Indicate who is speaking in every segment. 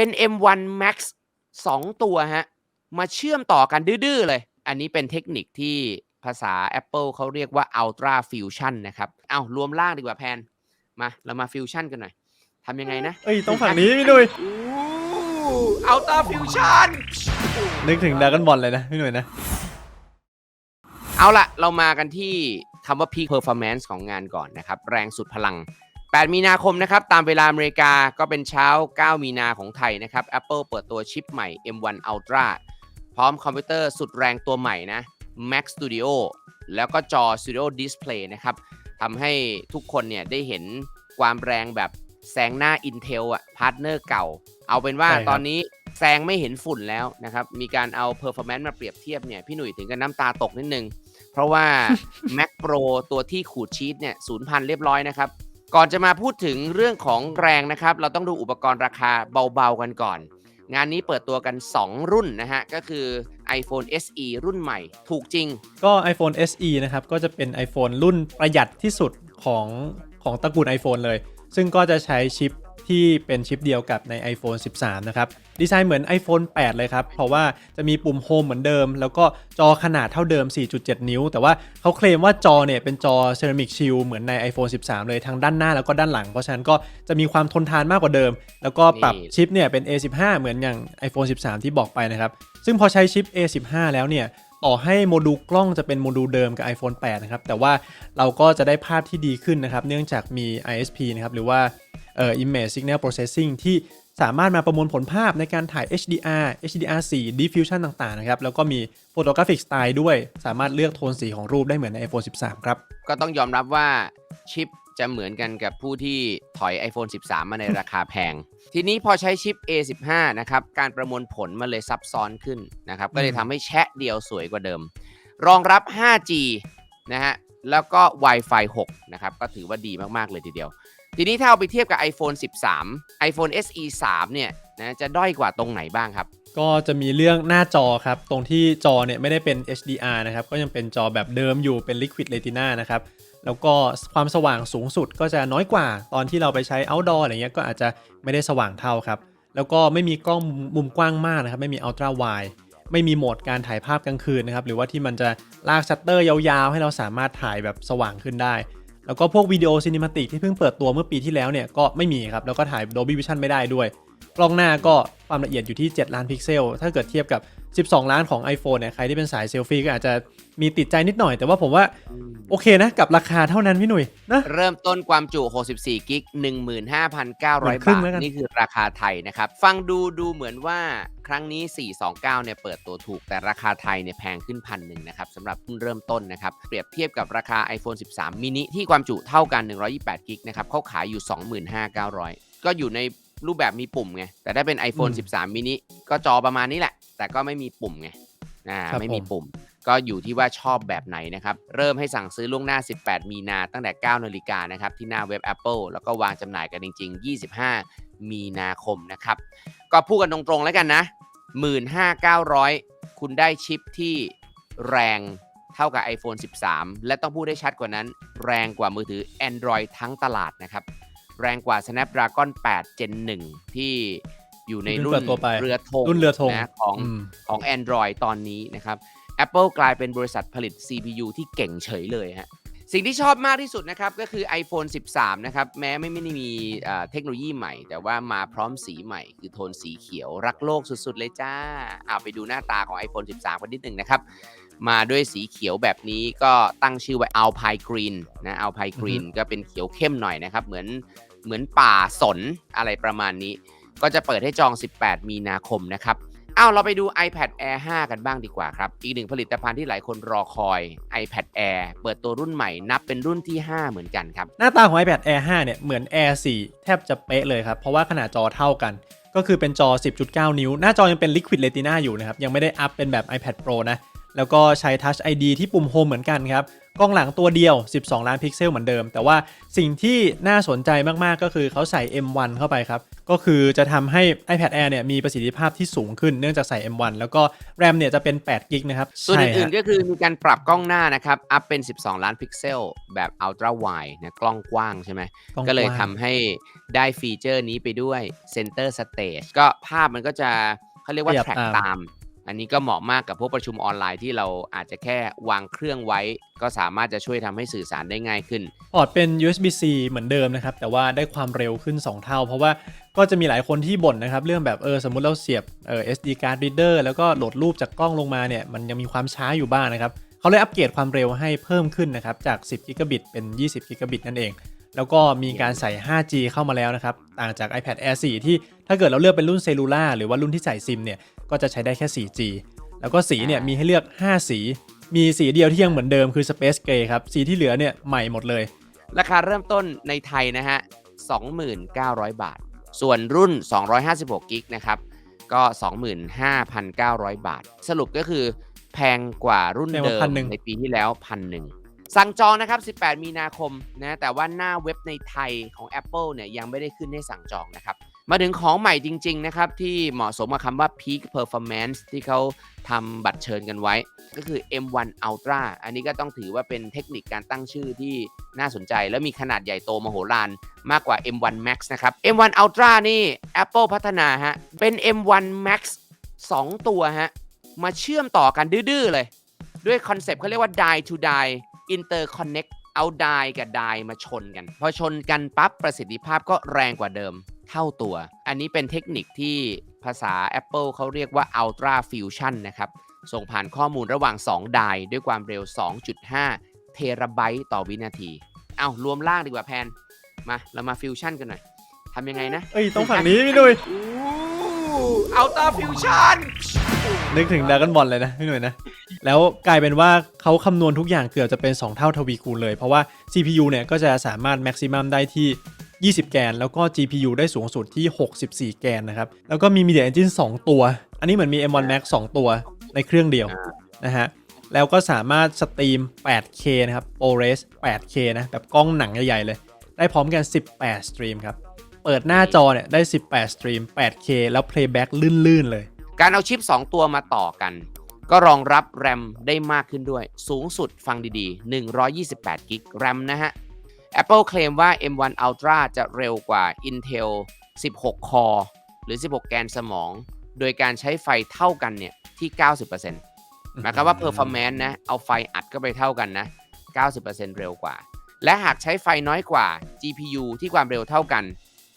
Speaker 1: เป็น M1 Max 2 ตัวฮะ มาเชื่อมต่อกันดื้อๆเลย อันนี้เป็นเทคนิคที่ภาษา Apple เขาเรียกว่า Ultra Fusion นะครับ เอารวมล่างดีกว่าแพน มา เรามาฟิวชั่นกันหน่อยทำยังไงนะ
Speaker 2: เอ้ย ต้องฝั่งนี้พี่หนุ่ย
Speaker 1: อู้ Ultra Fusion
Speaker 2: นึกถึงดรากันบอลเลยนะพี่หนุ่ยนะ
Speaker 1: เอาละเรามากันที่คำว่า Peak Performance ของงานก่อนนะครับ แรงสุดพลัง 8 มีนาคมนะครับ ตามเวลาอเมริกาก็เป็นเช้า 9 มีนาของไทยนะครับ Apple เปิดตัวชิปใหม่ M1 Ultra พร้อมคอมพิวเตอร์สุดแรงตัวใหม่นะ Mac Studio แล้วก็จอ Studio Display นะครับทำให้ทุกคนเนี่ยได้เห็นความแรงแบบแซงหน้า Intel อะพาร์ทเนอร์เก่า เอาเป็นว่า
Speaker 2: ใช่ครับ
Speaker 1: ตอนนี้แซงไม่เห็นฝุ่นแล้วนะครับ มีการเอา Performance มาเปรียบเทียบเนี่ย พี่หนุ่ยถึงกับน้ำตาตกนิดนึง เพราะว่า Mac Pro ตัวที่ขูดชีตเนี่ยศูนย์พันเรียบร้อยนะครับ ก่อนจะมาพูดถึงเรื่องของแรงนะครับ เราต้องดูอุปกรณ์ราคาเบาๆกันก่อน งานนี้เปิดตัวกัน 2 รุ่นนะฮะ ก็คือ iPhone SE รุ่นใหม่ ถูกจริง
Speaker 2: ก็ iPhone SE นะครับ ก็จะเป็น iPhone รุ่นประหยัดที่สุดของของตระกูล iPhone เลย ซึ่งก็จะใช้ชิป ที่เป็นชิปเดียวกับใน iPhone 13 นะครับ ดีไซน์เหมือน iPhone 8 เลยครับ เพราะว่าจะมีปุ่ม Home เหมือนเดิม แล้วก็จอขนาดเท่าเดิม 4.7 นิ้ว แต่ว่าเขาเคลมว่าจอเนี่ยเป็นจอ Ceramic Shield เหมือนใน iPhone 13 เลยทั้งด้านหน้าแล้วก็ด้านหลัง เพราะฉะนั้นก็จะมีความทนทานมากกว่าเดิม แล้วก็ปรับ
Speaker 1: นี่
Speaker 2: ชิปเนี่ยเป็น A15 เหมือนอย่าง iPhone 13 ที่บอกไปนะครับ ซึ่งพอใช้ชิป A15 แล้วเนี่ยต่อให้โมดูลกล้องจะเป็นโมดูลเดิมกับ iPhone 8 นะครับ แต่ว่าเราก็จะได้ภาพที่ดีขึ้นนะครับ เนื่องจากมี ISP นะครับ หรือว่า เอ่อ Image Signal Processing ที่สามารถมาประมวลผลภาพในการถ่าย HDR HDR4 Diffusion ต่างๆ นะครับ แล้วก็มี Photographic Style ด้วย สามารถเลือกโทนสีของรูปได้เหมือนใน iPhone 13 ครับ
Speaker 1: ก็ต้องยอมรับว่าชิปจะเหมือนกันกับผู้ที่ถอย iPhone 13 มาในราคาแพง ทีนี้พอใช้ชิป A15 นะครับ การประมวลผลมันเลยซับซ้อนขึ้นนะครับ ก็เลยทำให้แชะเดียวสวยกว่าเดิม รองรับ 5G นะฮะ แล้วก็ Wi-Fi 6 นะครับ ก็ถือว่าดีมาก ๆ เลยทีเดียว ทีนี้ถ้าเอาไปเทียบกับ iPhone 13 iPhone SE 3 เนี่ยนะจะด้อยกว่าตรงไหนบ้างครับ
Speaker 2: ก็จะมีเรื่องหน้าจอครับ ตรงที่จอเนี่ยไม่ได้เป็น HDR นะครับ ก็ยังเป็นจอแบบเดิมอยู่เป็น Liquid Retina นะครับ แล้วก็ความสว่างสูงสุดก็จะน้อยกว่าตอนที่เราไปใช้ outdoor อะไรเงี้ยก็อาจจะไม่ได้สว่างเท่าครับ แล้วก็ไม่มีกล้องมุมกว้างมากนะครับ ไม่มี ultra wide ไม่มีโหมดการถ่ายภาพกลางคืนนะครับ หรือว่าที่มันจะลากชัตเตอร์ยาวๆ ให้เราสามารถถ่ายแบบสว่างขึ้นได้ แล้วก็พวกวิดีโอซินิมาติกที่เพิ่งเปิดตัวเมื่อปีที่แล้วเนี่ยก็ไม่มีครับ แล้วก็ถ่าย Dolby Vision ไม่ได้ด้วย กล้องหน้าก็ความละเอียดอยู่ที่ 7 ล้านพิกเซล ถ้าเกิดเทียบกับ 12 ล้านของ iPhone เนี่ยใครที่เป็นสายเซลฟี่ก็อาจจะมีติดใจนิดหน่อย แต่ว่าผมว่าโอเคนะ กับราคาเท่านั้นพี่หนุ่ยนะ
Speaker 1: เริ่มต้นความจุ 64 กิก
Speaker 2: เหมือน
Speaker 1: 15,900
Speaker 2: ครึ่
Speaker 1: บางท
Speaker 2: แล้วกัน
Speaker 1: นี่คือราคาไทยนะครับ ฟังดูดูเหมือนว่าครั้งนี้ 429 เนี่ยเปิดตัวถูก แต่ราคาไทยเนี่ยแพงขึ้นพันหนึ่งนะครับสำหรับรุ่นเริ่มต้นนะครับ เปรียบเทียบกับราคา iPhone 13 mini ที่ความจุเท่ากัน 128 กิกนะครับเขาขายอยู่ 25,900 ก็อยู่ในรูปแบบมีปุ่มไง แต่ถ้าเป็น iPhone
Speaker 2: อืม
Speaker 1: 13 mini ก็จอประมาณนี้แหละ แต่ก็ไม่มีปุ่มไงอ่า
Speaker 2: ครับ
Speaker 1: ไม่มี
Speaker 2: ผม
Speaker 1: ปุ่ม ก็อยู่ที่ว่าชอบแบบไหนนะครับ เริ่มให้สั่งซื้อล่วงหน้า 18 มีนาตั้งแต่ 9 นาฬิกานะครับ ที่หน้าเว็บ Apple แล้วก็วางจำหน่ายกันจริง ๆ 25 มีนาคมนะครับ ก็พูดกันตรงๆแล้วกันนะ 15,900 คุณได้ชิปที่แรงเท่ากับ iPhone 13 และต้องพูดได้ชัดกว่านั้น แรงกว่ามือถือ Android ทั้งตลาดนะครับ แรงกว่า Snapdragon 8 Gen 1 ที่ อยู่ในรุ่
Speaker 2: เพิ่
Speaker 1: น
Speaker 2: งเปิดตัวไป
Speaker 1: เรือธง
Speaker 2: รุ่นเรือธง
Speaker 1: นะของ
Speaker 2: อืม
Speaker 1: ของ Android ตอนนี้นะครับ Apple กลายเป็นบริษัทผลิต CPU ที่เก่งเฉยเลยฮะสิ่งที่ชอบมากที่สุดนะครับ ก็คือ iPhone 13 นะครับ แม้ไม่ไม่ได้มีเอ่อเทคโนโลยีใหม่ แต่ว่ามาพร้อมสีใหม่ คือโทนสีเขียวรักโลกสุดๆ เลยจ้าเอาไปดูหน้าตาของ iPhone 13 กันนิดหนึ่งนะครับ มาด้วยสีเขียวแบบนี้ก็ตั้งชื่อไว้ Alpine Green นะ Alpine Green ก็เป็นเขียวเข้มหน่อยนะครับ เหมือนเหมือนป่าสนอะไรประมาณนี้ ก็จะเปิดให้จอง 18 มีนาคมนะครับอ้าวเราไปดู iPad Air 5 กันบ้างดีกว่าครับ อีกหนึ่งผลิตภัณฑ์ที่หลายคนรอคอย iPad Air เปิดตัวรุ่นใหม่นับเป็นรุ่นที่ 5 เหมือนกันครับ
Speaker 2: หน้าตาของ iPad Air 5 เนี่ย เหมือน Air 4 แทบจะเป๊ะเลยครับ เพราะว่าขนาดจอเท่ากัน ก็คือเป็นจอ 10.9 นิ้ว หน้าจอยังเป็น Liquid Retina อยู่นะครับ ยังไม่ได้อัพเป็นแบบ iPad Pro นะ แล้วก็ใช้ Touch ID ที่ปุ่ม Home เหมือนกันครับ กล้องหลังตัวเดียว 12 ล้านพิกเซลเหมือนเดิม แต่ว่าสิ่งที่น่าสนใจมาก ๆ ก็คือเขาใส่ M1 เข้าไปครับ ก็คือจะทำให้ iPad Air เนี่ยมีประสิทธิภาพที่สูงขึ้นเนื่องจากใส่ M1 แล้วก็ RAM เนี่ยจะเป็น8กิกนะครับ
Speaker 1: ส่วน
Speaker 2: ใช่
Speaker 1: อื่น
Speaker 2: ฮะ
Speaker 1: ๆก็คือมีการปรับกล้องหน้านะครับ อัพเป็น 12 ล้านพิกเซล แบบ Ultra Wide นะกล้องกว้างใช่ไหม
Speaker 2: ล้อง
Speaker 1: ก็เลย
Speaker 2: ว้าง
Speaker 1: ทำให้ได้ฟีเจอร์นี้ไปด้วย Center Stage ก็ภาพมันก็จะเขาเรียกว่า
Speaker 2: ขยับ
Speaker 1: แทร็ก
Speaker 2: ตาม
Speaker 1: ตาม อันนี้ก็เหมาะมากกับพวกประชุมออนไลน์ที่เราอาจจะแค่วางเครื่องไว้ ก็สามารถจะช่วยทำให้สื่อสารได้ง่ายขึ้น
Speaker 2: พอร์ตเป็น USB-C เหมือนเดิมนะครับ แต่ว่าได้ความเร็วขึ้น 2 เท่า เพราะว่าก็จะมีหลายคนที่บ่นนะครับ เรื่องแบบเออสมมุติเราเสียบเออ SD card reader แล้วก็โหลดรูปจากกล้องลงมาเนี่ยมันยังมีความช้าอยู่บ้างนะครับเขาเลยอัปเกรดความเร็วให้เพิ่มขึ้นนะครับจาก 10 กิกะบิตเป็น 20 กิกะบิตนั่นเองแล้วก็มีการใส่ 5G เข้ามาแล้วนะครับ ต่างจาก iPad Air 4 ที่ถ้าเกิดเราเลือกเป็นรุ่นเซลูล่าหรือว่ารุ่นที่ใส่ซิมเนี่ย ก็จะใช้ได้แค่ 4G แล้วก็สีเนี่ยมีให้เลือก 5 สี มีสีเดียวที่ยังเหมือนเดิมคือ Space Gray ครับ สีที่เหลือเนี่ยใหม่หมดเลย
Speaker 1: ราคาเริ่มต้นในไทยนะฮะ 29,000 บาท ส่วนรุ่น 256กิกนะครับ ก็ 25,900 บาท สรุปก็คือแพงกว่ารุ่น
Speaker 2: แพงก
Speaker 1: เดิ
Speaker 2: ว่าม1,100
Speaker 1: ในปีที่แล้วพันหนึ่งสั่งจองนะครับ 18 มีนาคมนะ แต่ว่าหน้าเว็บในไทยของ Apple เนี่ยยังไม่ได้ขึ้นให้สั่งจองนะครับ มาถึงของใหม่จริง ๆ นะครับ ที่เหมาะสมกับคำว่า Peak Performance ที่เขาทำบัตรเชิญกันไว้ ก็คือ M1 Ultra อันนี้ก็ต้องถือว่าเป็นเทคนิคการตั้งชื่อที่น่าสนใจ และมีขนาดใหญ่โตมโหฬารมากกว่า M1 Max นะครับ M1 Ultra นี่ Apple พัฒนาฮะ เป็น M1 Max 2 ตัวฮะ มาเชื่อมต่อกันดื้อๆเลย ด้วยคอนเซปต์เขาเรียกว่า die to die interconnect เอา die กับ die มาชนกัน พอชนกันปั๊บประสิทธิภาพก็แรงกว่าเดิม เท่าตัว อันนี้เป็นเทคนิคที่ภาษา Apple เขาเรียกว่า Ultra Fusion นะครับ ส่งผ่านข้อมูลระหว่าง2ดายด้วยความเร็ว 2.5 เทราไบต์ต่อวินาที เอารวมล่างดีกว่าแพน มา เรามาฟิวชั่นกันหน่อย ทำยังไงนะ
Speaker 2: เอ้ย ต้องฝั่งนี้พี่ดุย
Speaker 1: อัลต้าฟิวชั่น
Speaker 2: นึกถึงด r a ก o n บอลเลยนะพี่หน่วยนะ แล้วกลายเป็นว่าเขาคำนวณทุกอย่างเกือบจะเป็น 2 เท่าทวีคูณเลย เพราะว่า CPU เนี่ยก็จะสามารถ maximum ได้ที่ 20 แกน แล้วก็ GPU ได้สูงสุดที่ 64 แกนนะครับ แล้วก็มี Media Engine 2 ตัว อันนี้เหมือนมี M1 Max 2 ตัวในเครื่องเดียวนะฮะ แล้วก็สามารถสตรีม 8K นะครับ ProRes 8K นะ แบบกล้องหนังใหญ่ๆเลย ได้พร้อมกัน 18 สตรีมครับ เปิดหน้าจอเนี่ยได้ 18 สตรีม 8K แล้ว Playback ลื่นๆเลย
Speaker 1: การเอาชิป 2 ตัวมาต่อกัน ก็รองรับ RAM ได้มากขึ้นด้วย สูงสุดฟังดีๆ 128กิก RAM นะฮะ Apple เคลมว่า M1 Ultra จะเร็วกว่า Intel 16 Core หรือ 16 แกนสมอง โดยการใช้ไฟเท่ากันเนี่ยที่ 90%หมายความว่า performance นะ เอาไฟอัดก็ไปเท่ากันนะ 90%เร็วกว่า และหากใช้ไฟน้อยกว่า GPU ที่ความเร็วเท่ากัน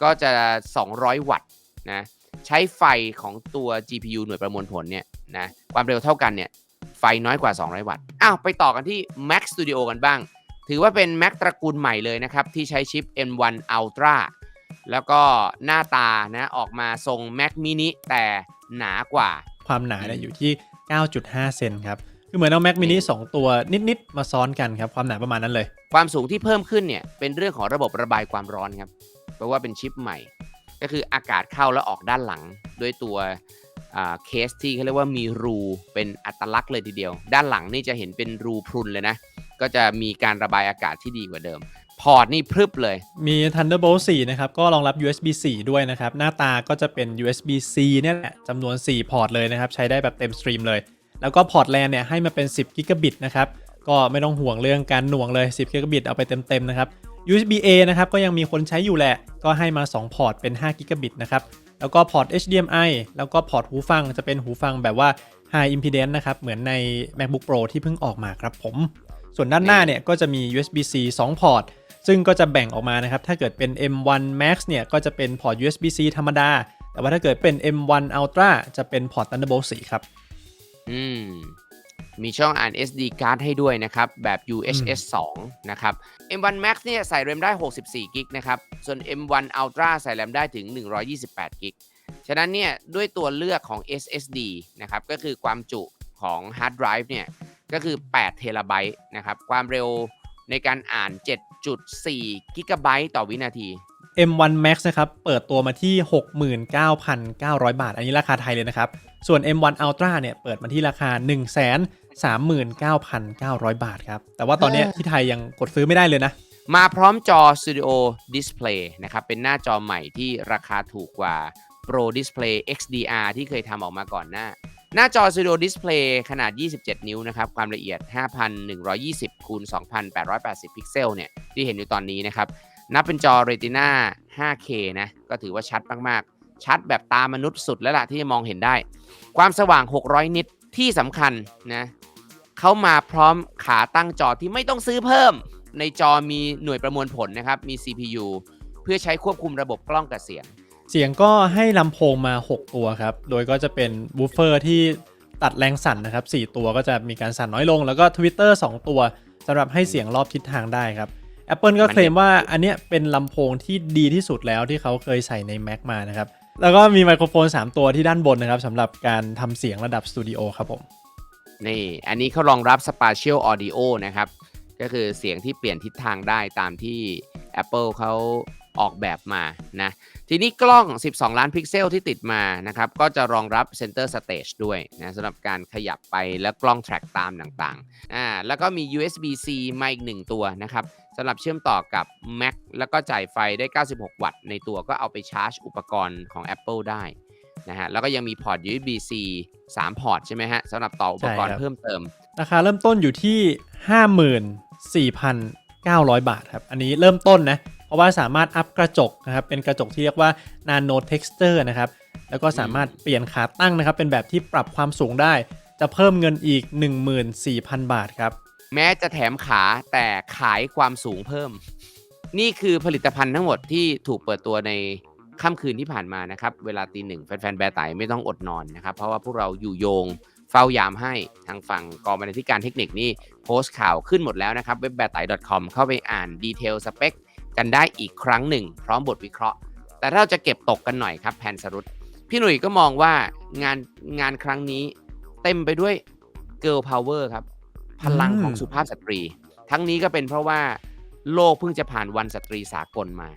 Speaker 1: ก็จะ 200 วัตต์นะ ใช้ไฟของตัว GPU หน่วยประมวลผลเนี่ยนะ ความเร็วเท่ากันเนี่ย ไฟน้อยกว่า 200 วัตต์ อ้าว ไปต่อกันที่ Mac Studio กันบ้าง ถือว่าเป็น Mac ตระกูลใหม่เลยนะครับ ที่ใช้ชิป M1 Ultra แล้วก็หน้าตานะออกมาทรง Mac mini แต่หนากว่า
Speaker 2: ความหนาเนี่ยอยู่ที่ 9.5 เซนครับคือเหมือนเอา Mac mini 2 ตัวนิด ๆ มาซ้อนกันครับ ความหนาประมาณนั้นเลย
Speaker 1: ความสูงที่เพิ่มขึ้นเนี่ยเป็นเรื่องของระบบระบายความร้อนครับ เพราะว่าเป็นชิปใหม่ ก็คืออากาศเข้าแล้วออกด้านหลังด้วยตัวเคสที่เขาเรียกว่ามีรูเป็นอัตลักษณ์เลยทีเดียว ด้านหลังนี่จะเห็นเป็นรูพรุนเลยนะ ก็จะมีการระบายอากาศที่ดีกว่าเดิม พอร์ตนี่พรึบเลย
Speaker 2: มี Thunderbolt 4 นะครับ ก็รองรับ USB 4 ด้วยนะครับ หน้าตาก็จะเป็น USB C เนี่ยแหละจำนวน 4 พอร์ตเลยนะครับ ใช้ได้แบบเต็มสตรีมเลย แล้วก็พอร์ตแลนเนี่ยให้มาเป็น 10 กิกะบิตนะครับ ก็ไม่ต้องห่วงเรื่องการหน่วงเลย 10 กิกะบิตเอาไปเต็มๆนะครับ USB A นะครับ ก็ยังมีคนใช้อยู่แหละ ก็ให้มา 2 พอร์ตเป็น 5 กิกะบิตนะครับ แล้วก็พอร์ต HDMI แล้วก็พอร์ตหูฟังจะเป็นหูฟังแบบว่า High Impedance นะครับ เหมือนใน MacBook Pro ที่เพิ่งออกมาครับผม ส่วนด้านหน้าเนี่ยก็จะมี USB-C 2 พอร์ต ซึ่งก็จะแบ่งออกมานะครับ ถ้าเกิดเป็น M1 Max เนี่ยก็จะเป็นพอร์ต USB-C ธรรมดา แต่ว่าถ้าเกิดเป็น M1 Ultra จะเป็นพอร์ต Thunderbolt 4 ครับ
Speaker 1: อืม มีช่องอ่าน SD card ให้ด้วยนะครับ แบบ UHS 2 นะครับ M1 Max เนี่ยใส่ RAM ได้ 64กิกนะครับ ส่วน M1 Ultra ใส่ RAM ได้ถึง 128กิกฉะนั้นเนี่ยด้วยตัวเลือกของ SSD นะครับก็คือความจุของ Hard Drive เนี่ย ก็คือ8เทราไบต์นะครับ ความเร็วในการอ่าน 7.4 กิกะไบต์ต่อวินาที
Speaker 2: M1 Max นะครับ เปิดตัวมาที่ 69,900 บาท อันนี้ราคาไทยเลยนะครับ ส่วน M1 Ultra เนี่ย เปิดมาที่ราคา 139,900 บาทครับ แต่ว่าตอนเนี้ยที่ไทยยังกดซื้อไม่ได้เลยนะ
Speaker 1: มาพร้อมจอ Studio Display นะครับ เป็นหน้าจอใหม่ที่ราคาถูกกว่า Pro Display XDR ที่เคยทำออกมาก่อนหน้า หน้าจอ Studio Display ขนาด 27 นิ้วนะครับ ความละเอียด 5,120คูณ2,880 พิกเซลเนี่ย ที่เห็นอยู่ตอนนี้นะครับ นับเป็นจอ Retina 5K นะ ก็ถือว่าชัดมากๆ ชัดแบบตามนุษย์สุดแล้วล่ะที่จะมองเห็นได้ ความสว่าง 600 นิตที่สำคัญนะเขามาพร้อมขาตั้งจอที่ไม่ต้องซื้อเพิ่ม ในจอมีหน่วยประมวลผลนะครับ มี CPU เพื่อใช้ควบคุมระบบกล้องกับเสียง
Speaker 2: เสียงก็ให้ลำโพงมา 6 ตัวครับ โดยก็จะเป็นบูฟเฟอร์ที่ตัดแรงสั่นนะครับ 4 ตัวก็จะมีการสั่นน้อยลง แล้วก็ Twitter 2 ตัวสำหรับให้เสียงรอบทิศทางได้ครับ Apple ก็เคลมว่าอันเนี้ยเป็นลำโพงที่ดีที่สุดแล้วที่เขาเคยใส่ใน Mac มานะครับ แล้วก็มีไมโครโฟน 3 ตัวที่ด้านบนนะครับสำหรับการทำเสียงระดับสตูดิโอครับผม
Speaker 1: นี่ อันนี้เขารองรับ Spatial Audio นะครับ ก็คือเสียงที่เปลี่ยนทิศทางได้ตามที่ Apple เขา ออกแบบมานะทีนี้กล้อง 12 ล้านพิกเซลที่ติดมานะครับก็จะรองรับ Center Stage ด้วยนะสำหรับการขยับไปและกล้อง track ตามต่างๆอ่าแล้วก็มี USB-C มาอีก1ตัวนะครับสำหรับเชื่อมต่อกับ Mac แล้วก็จ่ายไฟได้ 96 วัตต์ ในตัวก็เอาไปชาร์จอุปกรณ์ของ Apple ได้นะฮะแล้วก็ยังมีพอร์ต USB-C 3 พอร์ตใช่ไหมฮะสำหรับต่ออุปกรณ์
Speaker 2: ใช่ครับ
Speaker 1: เพิ่มเติม
Speaker 2: ราคาเริ่มต้นอยู่ที่ 54,900 บาทครับ อันนี้เริ่มต้นนะ เพราะว่าสามารถอัพกระจกนะครับเป็นกระจกที่เรียกว่า Nano Texture นะครับแล้วก็สามารถเปลี่ยนขาตั้งนะครับเป็นแบบที่ปรับความสูงได้ จะเพิ่มเงินอีก 14,000 บาทครับ
Speaker 1: แม้จะแถมขาแต่ขายความสูงเพิ่ม นี่คือผลิตภัณฑ์ทั้งหมดที่ถูกเปิดตัวในค่ำคืนที่ผ่านมานะครับ เวลาตีหนึ่งแฟนๆแบร์ไตไม่ต้องอดนอนนะครับ เพราะว่าพวกเราอยู่โยงเฝ้ายามให้ทางฝั่งกองบรรณาธิการเทคนิคนี่โพสต์ข่าวขึ้นหมดแล้วนะครับเว็บแบร์ไต .com เข้าไปอ่านดีเทลสเปค กันได้อีกครั้งหนึ่ง พร้อมบทวิเคราะห์ แต่ถ้าเราจะเก็บตกกันหน่อยครับแพนสรุตพี่หนุ่ยก็มองว่างานงานครั้งนี้เต็มไปด้วย Girl Power ครับ พลังของ
Speaker 2: อืม
Speaker 1: สุภาพสตรี ทั้งนี้ก็เป็นเพราะว่าโลกเพิ่งจะผ่านวันสตรีสากลมา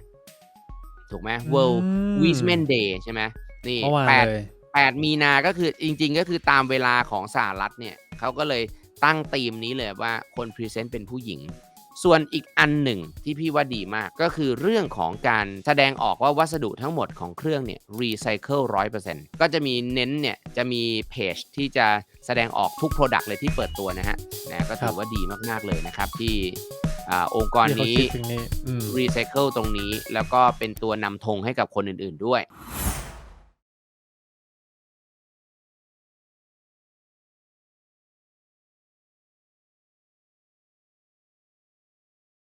Speaker 1: ถูกไหม World
Speaker 2: อืม
Speaker 1: Women Day ใช่ไหมนี่
Speaker 2: เมื่อวาน
Speaker 1: แปด
Speaker 2: เลย
Speaker 1: แปดมีนาก็คือจริง ๆ ก็คือตามเวลาของสหรัฐเนี่ยเขาก็เลยตั้งธีมนี้เลยว่าคนพรีเซนต์เป็นผู้หญิง ส่วนอีกอันหนึ่งที่พี่ว่าดีมากก็คือเรื่องของการแสดงออกว่าวัสดุทั้งหมดของเครื่องเนี่ยรีไซเคิลร้อยเปอร์เซ็นต์ก็จะมีเน้นเนี่ยจะมีเพจที่จะแสดงออกทุก Product เลยที่เปิดตัวนะฮะนะก็ถื
Speaker 2: ครั
Speaker 1: อบว่าดีมากๆเลยนะครับที่อ่าองค์กร
Speaker 2: ที่เขา
Speaker 1: นี้
Speaker 2: คิดถึงนี่อืม
Speaker 1: รีไซเคิลตรงนี้ แล้วก็เป็นตัวนำธงให้กับคนอื่น ๆด้วย